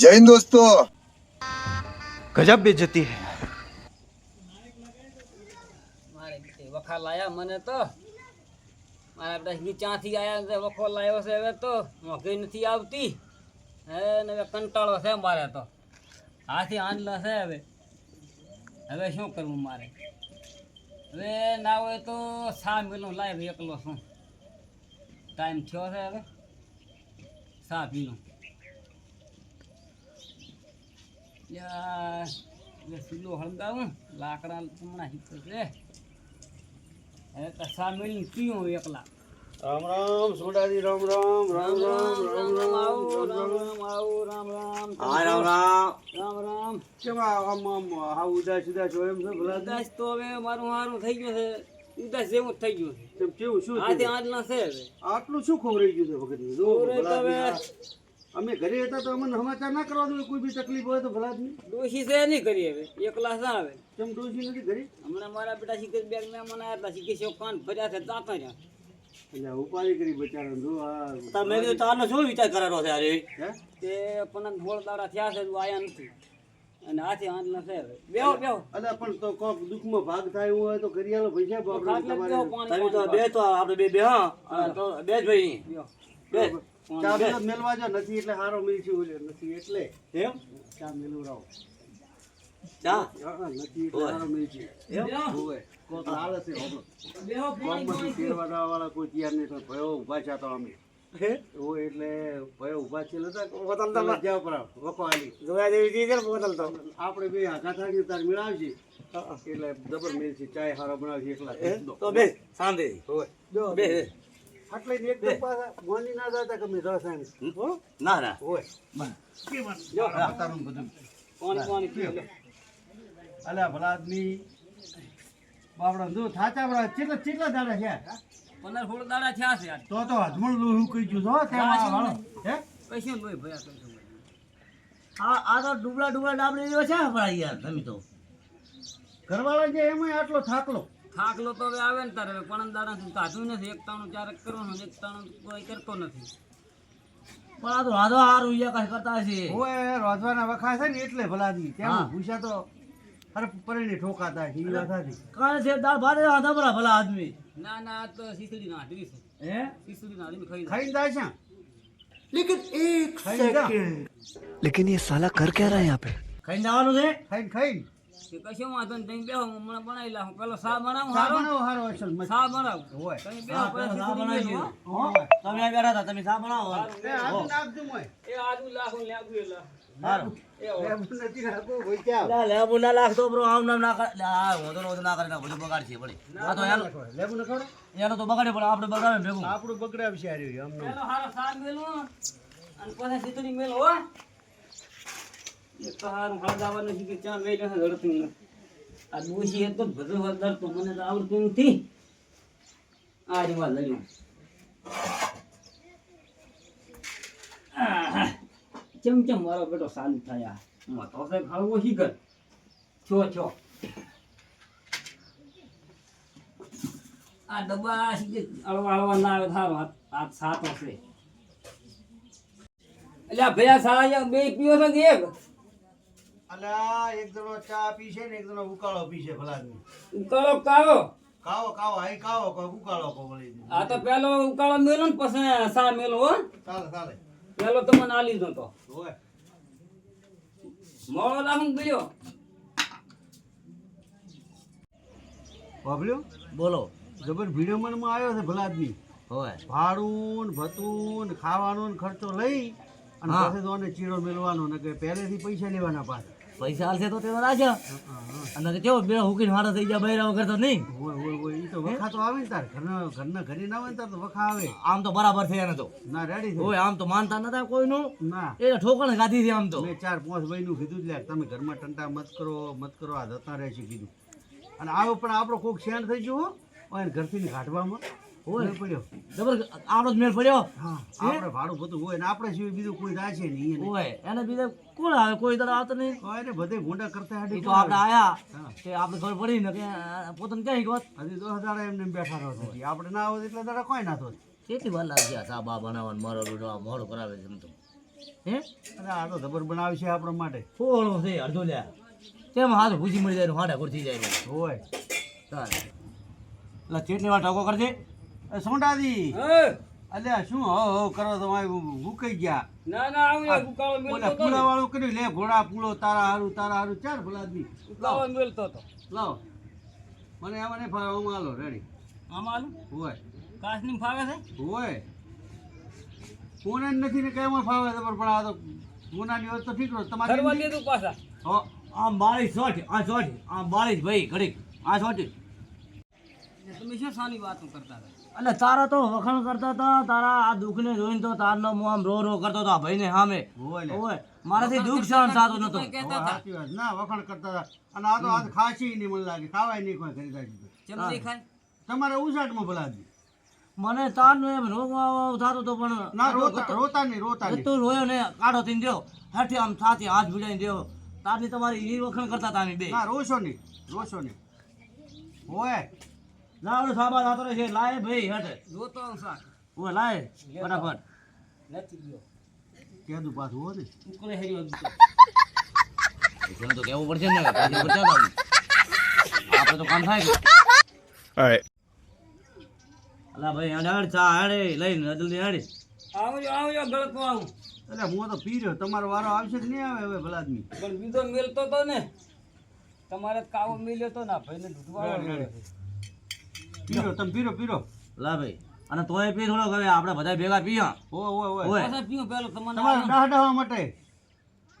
જય હિન્દ દોસ્તો गजब बेइज्जती है મારે તે વખા લાયા મને તો મારા બધા હિંગી ચાંથી આયા ને વખો લાવ્યો છે હવે તો મોઘી નથી આવતી હે ને હવે કંટાળો છે મારે તો હાથી આંડલા છે હવે હવે શું કરવું મારે હવે ના હોય તો સા મિલું લાવ એકલો શું ટાઈમ થયો છે હવે સા પીલું ચૂલો હળગાવું લાકડા હમણાં હિક્કો છે. હવે તો સા મિલીને પીવું એકલા. રામ રામ સોડાજી રામ રામ રામ રામ રામ રામ આવો, રામ રામ આવો, રામ રામ. હા રામ રામ. રામ રામ. કેમ આમ આમ હા ઉદાસ ઉદાસ હોય એમ છે ભલા? ઉદાસ તો હવે મારું હારું થઈ ગયું છે. ઉદાસ જેવું થઈ ગયું છે. કેવું શું આજે આટલા છે આટલું શું ખવડાઈ ગયું છે તો હવે- આ- અમે ઘરે હતા તો અમને સમાચાર ના કરવા દો કોઈ બી તકલીફ હોય તો ભલાદમી ડોશી છે નહીં કરી હવે એકલા ના આવે. કેમ ડોશી નથી ઘરે? હમણાં મારા બેટા શીખર બેગ ના મને આવ્યા હતા શીખે છે કાન ફર્યા છે તાતા રહ્યા એટલે ઉપાડી કરી બચારો જો આ તમે કીધું તારનો શું વિચાર કરેલો છે અરે હે? તે પણ ગોળ દાડા થયા છે આયા નથી. અને હાથી આટલા છે હવે. બેહો બેહો. અલા પણ તો કોક દુઃખમાં ભાગ થાય હોય તો ઘરિયાળો ભૈસા બાપડે ખાટલે તમારે તમે તો બે તો આપણે બે બે હા? તો બે જ ભાઈ બેહો. બે ચા પેલા મેલવા જો નથી એટલે હારો ઓલે નથી એટલે. એમ? ચા મેલવડાવો ચા? નથી એટલે હારો કોક છે હોબળો. વાળા કોઈ તૈયાર નહીં ભયો ઊભા છે તો અમે. એટલે ભયો ઊભા છે લેતા બદલતા જાઓ પરા, વખો આલી. જોયા જેવી ચીજ બદલતો આપણે બે આઘા થાકી તાર મેળાવશે એટલે જબર મેળ છે ચાય હારો બનાવશે એકલા. તો બે સાંભળે હોય બે આટલે ને એકદમ પાછા મોની ના જાતા કે મેં રસ ના ના. હોય બધું. પાણી પાણી અલ્યા ભલા આદમી બાપડા જો થાચા બડા ચેટલા ચેટલા દાડા છે. પંદર સોળ દાડા થયા છે તો તો હજમણ લોહી કહી ગયું છો ત્યાં આ વાળો. હે? કશું લોહી ભયા આ આ તો ડુબલા ડુબલા ડાબડી જેવો છે આપણા યાર તમે તો. ઘરવાળા જે એમાં આટલો થાકલો. થાકલો તો હવે આવે ને તારે હવે પણ દાડા થી કાઢું નથી એક તાણું ચારક કરવાનું ને એક તાણું કોઈ કરતો નથી પણ આ તો રાધો હારું યાર કાંઈ કરતા હશે હોય રોજવાના વખા છે ને એટલે ભલાદી હા. તેમાં ભૂસા તો અરે પરિણે ઠોકાતા છે એ વાત હતી કાંઈ છે દાળ ભાત રાધા ભલા ભલા આદમી ના ના આ તો શીસડી ના હાડવી છે હે શીસડી ના હાડવી ખાઈ જાય. ખાઈને જાય છે લેકિન એક ખાઈને જા. लेकिन ये साला कर क्या रहा है यहाँ पे ખાઈને જવાનું છે ખાઈને ખાઈને કે કશો વાંધો નહીં તમે બેહો હમણાં બનાવી લાવું પેલો સા બનાવું ચા બનાવો હારો? અસલ સા બનાવું. હોય. તમે બેહો પછી સા બનાવી તમે આ બેઠા હતા તમે ચા બનાવો? એ આદુ નાખજો મોય. એ આદુ લાખું લાગુ એ હો. એમ નથી નાખવું, હોય ક્યાં? લા લેબુ ના લાગતો બ્રો આમ નામ ના કરે આ હું તો ના કરે ના બધું બગાડ છે ભલે આ તો એનો લેબુ ન ખવડાવ? એનો તો બગાડે પણ આપણે બગાડે ભેગું. આપણું બગડાવશે આ રહ્યું, હારો શાક મેલું અને પછી મેલું હો. એક તો હારું હળગાવાનું છે કે ચા મેલે છે ધડતું નથી. આ ડોશી એક તો બધું વધારતું મને તો આવડતું નથી. આ રીવા લડ્યું. ચમ ચમ મારો બેટો ચાલુ થયા. તો સાહેબ હળવો કર છો છો. આ ડબ્બા અળવા અળવા ના આવે સારું હાથ સાત હશે. એટલે ભૈયા સારા બે પીઓ છો એક? અલા એક જણો ચા પીશે ને એક જણો ઉકાળો પીશે ભલાદની ઉકાળો કાળો કાવો કાવો હાઈ કાવો ઉકાળો કો વળી આ તો પેલો ઉકાળો મેલો ને પછી સા મેલો હો. ચાલે ચાલે. પેલો તો મને આલી તો હોય. મોળો લાખું ગયો બાબલ્યો બોલો. જબર ભીડમણમાં આવ્યો છે ભલાદ આદમી હોય. ભાડું ને ભતું ને ખાવાનો ને ખર્ચો લઈ અને. પછી તો ચીડો મેળવાનો ને કે પહેલેથી પૈસા લેવાના પાછા. પૈસા હાલશે તો તેનો રાજા. અને કેવો બે હુકીને હારા થઈ ગયા બૈરા વગર તો નહીં. હોય હોય હોય ઈ તો વખા તો આવે ને તાર. ઘરના ઘરના ઘરે ના હોય ને તાર તો વખા આવે. આમ તો બરાબર થયા ને તો. ના રેડી હોય આમ તો માનતા નતા કોઈનું. ના. એ ઠોકણ ગાધી છે આમ તો. મેં ચાર પાંચ ભાઈનું કીધું જ લે તમે ઘરમાં ટંટા મત કરો મત કરો આ જતા રહેશે કીધું. અને આવો પણ આપણો કોક શેણ થઈ ગયો હોય ઘરથી ને કાઢવામાં હોય. પડ્યો. જબર આપણો જ મેળ પડ્યો. હા આપણે ભાડું બધું હોય ને આપણે સિવાય બીજું કોઈ થાય છે નહીં હોય. એને બીજે કોણ આવે? કોઈ તરફ આવતો નહીં. હોય ને બધે ગુંડા કરતા હાડી તો આપણે આયા. તે આપણે ખબર પડી ને કે પોતાને ક્યાં ગયો હજી દસ એમને એમ બેઠા રહો આપણે ના આવે એટલે દાડા કોઈ ના તો કેટલી વાર લાગી આ બનાવવાનું મારો રૂડો મોડું કરાવે છે એમ તો. હે? અરે આ તો જબર છે આપણા માટે. થોડો છે અડધો લ્યા તેમ હાથ ભૂસી મળી જાય હાડા ખોટ જાય હોય. ચાલ એટલે ચેટલી વાર ટકો કરજે? હે? અલ્યા શું હો હો કરો તમારે ભૂકાઈ ગયા. ના ના આવું ઓલા મેલતો તો પૂળા વાળો કર્યું. લે ઘોડા પૂળો તારા હારું તારા હારું. ચાર ભલાદમી ઉકાળો મેલતો તો. લાવ. મને આ મને ફાવે હું હાલો રેડી આમાં આલું? હોય. કાચની ફાવે છે? હોય. કોને નથી ને કેમ ફાવે છે પણ આ તો ગુનાની હોય તો ઠીક તમારે કરવા દીધું પાછા. હો આમ બારીસ સોઠ આ સોઠ આમ બારીસ ભાઈ ઘડીક. આ સોઠ તમે શું સાની વાતો કરતા હતા? એટલે તારા તો વખાણ કરતા હતા તારા આ દુઃખને જોઈને તો તારનો હું આમ રો રો કરતો હતો આ ભાઈને સામે. ઓય મારાથી દુઃખ સહન થતું નતું ના વખાણ કરતા હતા. અને આ તો આજ ખાસી નહીં મને લાગે. ખાવાય નહીં કોઈ દેખાય તમારે ઉસાટમાં ભલાદમી મને તારનો એમ રોગ થતો હતો પણ ના રોતા રોતા નહીં રોતા તું રોયો ને કાઢો થઈને દ્યો હાથી આમ થાતી હાથ ભીડાઈને દ્યો તારની તમારી ઈ વખાણ કરતા અમે બે. ના રોશો નહીં. રોશો નહીં. હોય લાવડો સાબા થતો રહે છે લાય ભાઈ હેઠે. જોતો આવું સાક ઓ લાય ફટાફટ. નથી ગયો. કીધું પાછું હો ને ઉકળે હેર્યો દીધો એમ તો કેવું પડશે ને પછી પડશે ને આપણે તો કામ થાય કે અલા ભાઈ હેડ હેડ ચા આડે લઈને જલ્દી આડે આવજો આવજો ગળકો આવું અરે હું તો પી રહ્યો તમારો વારો આવશે કે નહીં આવે હવે ભલાદમી? પણ બીજો મેલતો તો ને. તમારે કાવો મેલ્યો તો ના ભાઈને છે. પીરો તમે પીરો પીરો. લા ભાઈ અને તોય પી થોડો હવે આપણે બધા ભેગા પીયા ઓ ઓ ઓ પાછા પીવો પેલો તમને તમારે ડાહ ડાહવા માટે?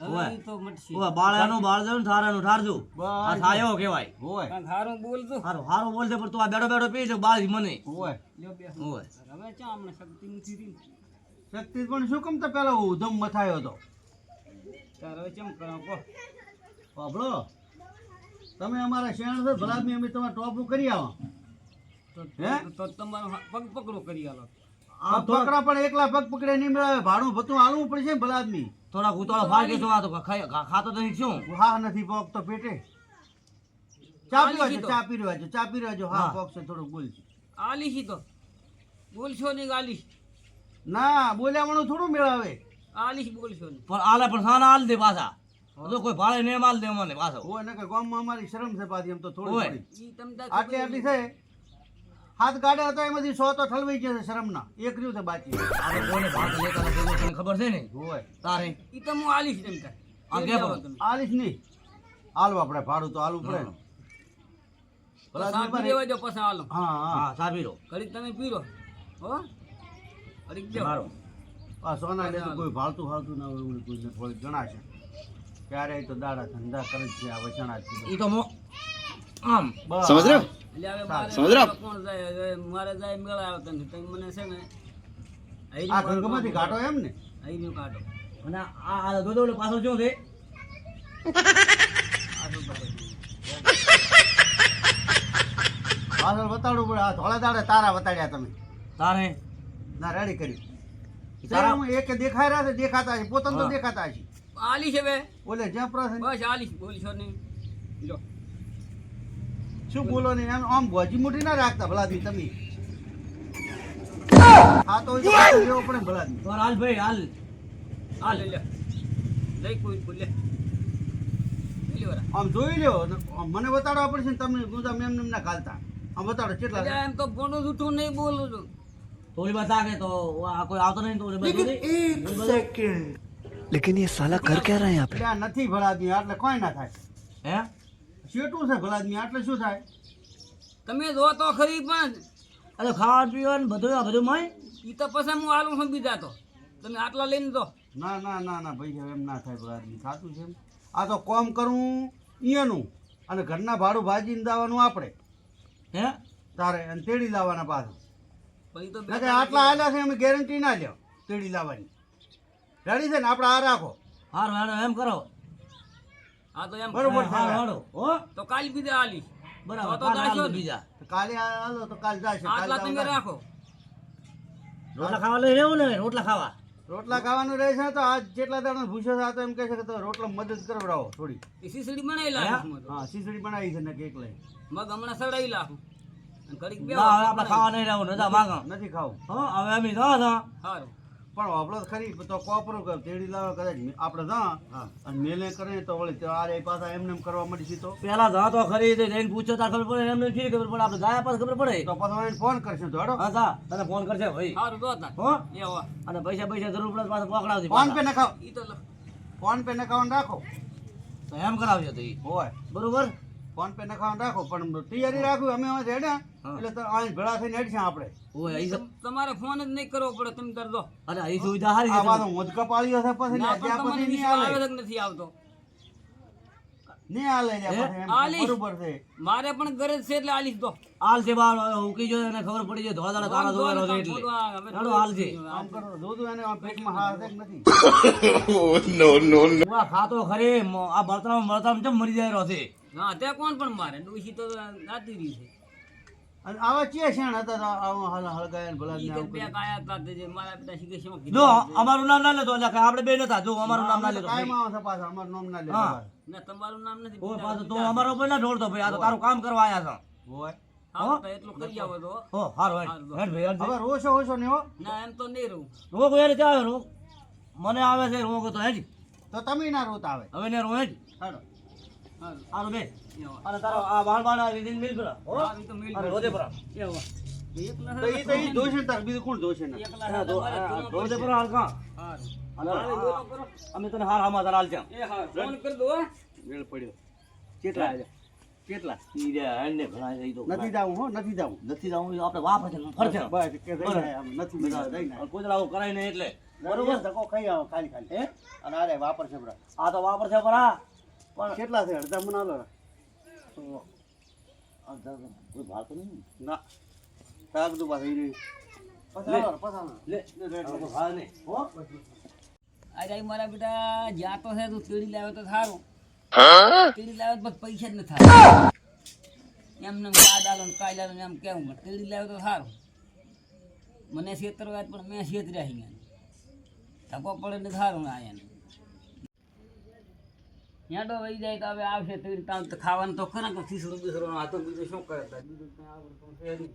હવે તો મટશે. ઓય બાળાનું બાળ દેવું થારાનું ઠારજો આ થાયો કહેવાય. ઓય. હારું બોલજો. હારું હારું બોલશે પણ તું આ બેડો બેડો પી બાળ મને. ઓય. લ્યો બે. ઓય. હવે ચા આપણે શક્તિ નથી રહી. શક્તિ પણ શું કમ તો પેલો ઉધમ મથાયો હતો? તાર હવે ચમ કરો કો પાબળો તમે અમારા શેણ છો ભલાદમી અમે તમારા ટોપું કરી આવો. તો હે? તો તમારો પગ પકડો કરી આલો. આ પકડા પણ એકલા પગ પકડે નહીં મેળવે ભાડું ભતું હાલવું પડશે ને ભલાદમી. થોડા ઉતાળો ફાળ કે આ તો ખાતો તો શું હા નથી પોક તો પેટે. ચા પીવા છે ચા પી રહ્યો ચા પી રહ્યો હા હા. છે થોડુંક બોલ આલી છી તો બોલશો નહીં આલીશ. ના બોલ્યા વણું થોડું મેળવે આલીશ બોલશો નહીં. પણ આલે પણ સાના આલ દે પાછા. તો કોઈ ભાડે ને માલ દે મને પાછો. હોય ને કે ગામમાં અમારી શરમ છે પાછી એમ તો થોડી આટલી આટલી છે. હાથ ગાડે હતો એમાંથી સો તો ઠલવાઈ ગયા છે શરમના. એક રહ્યું છે બાકી. આપણે કોઈને ભાગ લેતા નથી તને ખબર છે ને? હોય. તારે. ઈ તો હું આલીશ એમ કહે આ લઈ કે જાઓ પણ? આલીશ નહીં. હાલવું આપણે ભાડું તો હાલવું પડે ભલા પછી આલો હા હા. હા સાબીરો ઘડીક તમે પીરો. હો? ઘડીક દો મારો. આ સોના લે તો કોઈ ભાળતું ભાળતું ના હોય એવું કોઈને ગણાશે ક્યારે તો દાડા ધંધા કરે છે આ વચણા છે. ઈ તો આમ. સમજ રહ્યો? કોણ જાય? હવે મારે જાય મેળા આવે તમે મને છે ને આ કાઢો. એમ ને? આયરીનું કાઢો અને આ આ ઓલો પાછો છે? પાછળ બતાડવું પડે. આ ધોળા દાડે તારા બતાડ્યા તમે. તારે? ના રેડી કરી. તારા- હું એક દેખાય રહ્યા છે દેખાતા છે. પોતાને તો. દેખાતા છે. આલીશ હવે બોલે જ્યાં પ્રશ્ન બસ આલી બોલી છો નહીં લો શું બોલો ને એમ આમ ભોજી મોટી ના રાખતા ભલાદી તમે હા તો જેવો પડે ભલાદી તો હાલ ભાઈ હાલ આ લઈ લે લઈ કોઈ કોઈ લે લઈ લે વરા. આમ જોઈ લ્યો ને આમ મને બતાડવા પડશે ને તમે ગુંદા મેમ મેમ ના ખાલતા આમ બતાડો કેટલા અલ્યા, એમ તો ભણું જૂઠું નહીં બોલું છું થોડી વાત લાગે તો આ કોઈ આવતો નહીં તો ઓલી બાજુ દે. लेकिन ये साला कर क्या रहा है यहाँ पे એટલે આ નથી ભલાદમી આટલે કોઈ ના થાય હે શેટું છે ભલાદમી આટલે શું થાય? તમે જો તો ખરી પણ અરે ખાવા પીવાનું બધું આ બધું મય? એ તો પછી હું આલું છું બીજા તો. તમે આટલા લઈને દો ના ના ના ના ભાઈ એમ ના થાય ભલાદમી સાચું છે એમ? આ તો કોમ કરવું અહીંયાનું અને ઘરના ભાડું ભાજીને દાવાનું આપણે. હે? તારે અને તેડી લાવવાના પાછું. પછી તો આટલા આવેલા છે અમે ગેરંટી ના લ્યો તેડી લાવવાની. રેડી છે ને? આપણે આ રાખો. હારું હારું એમ કરો. હા તો એમ બરોબર. હા, તો કાલ બીજા આલી બરાબર તો તો દાશો બીજા. તો કાલે આલો તો કાલ જશે. કાલ આટલા તમે રાખો. રોટલા ખાવા લઈ રહેવું ને રોટલા ખાવા. રોટલા ખાવાનું રહેશે તો આજ જેટલા દાડા ભૂસો છે તો એમ કહે છે કે તો રોટલા મદદ કરવડાવો થોડી. એ ખીચડી બનાવી લાવ હા? સીસડી બનાવી છે ને કેક લઈ મગ હમણાં સડાવી લાવ અને ઘડીક બે આપણે ખાવા નહીં રહેવું માંગો. નથી ખાવું. હો હવે અમે સારું પણ વાપરો ખરી તો કોપરો કર તેડી લાવે કદાચ આપણે જા અને મેલે કરે તો વળી ત્યારે આરે પાછા એમને એમ કરવા મળી તો. પેલા જા તો ખરી તો જઈને પૂછો તો ખબર પડે એમને ઠીક ખબર પડે? આપણે જાય પાસ ખબર પડે. તો પાછો એને ફોન કરશે તો હેડો. હા સા તને ફોન કરશે ભાઈ. સારું જો તા હો? અને પૈસા પૈસા જરૂર પડે પાછા પકડાવજે ફોન પે પાછા. નખાવ. ઈ તો ફોન પે નખાવ રાખો. તો એમ કરાવજો તો ઈ. હોય. બરોબર? ફોન પે નખાવાનું રાખો પણ તૈયારી રાખવી અમે હવે હેડ્યા એટલે તો અહીં ભેળા થઈને હેડશે આપણે. ઓય અહીં તમારે ફોન જ નહીં કરવો પડે તમે કરી દો અરે અહીં સુવિધા હારી આ છે પાછો મોદકા પાડ્યો છે પછી ના ત્યાં પછી નહીં આવે નથી આવતો. નહીં હાલે ત્યાં પછી એમ હાલી. બરોબર છે. મારે પણ ગરજ છે એટલે આલીશ દો હાલ છે બાર ઉકી જો એને ખબર પડી જાય ધોળા દાડા તારા ધોવાનો છે એટલે હેડો હાલ છે. આમ કરો દૂધ એને પેટમાં હાર છે કે નથી? ઉવા ખાતો ખરે આ બળતરામ બળતરામ કેમ મરી જાય રહ્યો છે? હા તે કોણ પણ મારે? ડોશી તો ગાતી રહી છે. અને આવા શેણ હતા આવા હાલ હળગાયા ભલા ને આવું બે કાયા હતા જે મારા પિતા શીખે છે એમાં જો અમારું નામ ના લેતો એટલે આપણે બે નતા. જો અમારું નામ ના લેતો. કાયમ આવે છે પાછા. અમારું નામ ના હા. ના તમારું નામ નથી ઓય પાછો તું અમારો ઉપર ના ઢોળતો ભાઈ. આ તો તારું કામ કરવા આયા હોય. એટલું કરી છો હો હારો હેડ હેડ ભાઈ હેડ હવે રોશો ઓછો ને હો. ના એમ તો નહીં રહું રોગ આવે રોગ. મને આવે છે રોગ તો હેજ તો તમે ના રોતા આવે. હવે ને રો હેજ હારું. અને તારો આ મિલ પરા હો? તો મિલ પરા રોજે. પરા. અમે તને હાર હામાં હાલ દો વેળ પડ્યો. કેટલા આવ્યા કેટલા? ભણા જઈ નથી જાવું હો નથી જાવું નથી જાવું આપણે વાપરે છે ફરશે બસ કે નથી બધા કરાય એટલે. બરોબર? ધક્કો ખાઈ આવો ખાલી ખાલી. હે? અને વાપર છે બરા આ તો વાપર છે પરા પણ કેટલા છે? અડધા મના લો આ તો કોઈ ભાળતું નહીં ના. શાક દુ પાછા ઈ પસારો પસારો લે. આ તો ભાળ નહીં. આજે આ મારા બેટા જ્યાં તો છે તું તેડી લાવે તો સારું. તેડી લાવે તો પૈસા જ ન થાય. એમને એમ કાદ આલો ને કાલ આલો ને એમ કેવું પણ તેડી લાવે તો સારું. મને છેતરવા પણ મેં છેતર્યા અહીંયા. ધક્કો પડે ને સારું ને આયા યાડો વહી જાય તો હવે આવશે, તો ખાવાનું તો ખરા ખીસડું બીસડું હાથો બીજું શું કરે બીજું આવડતું છે નહીં.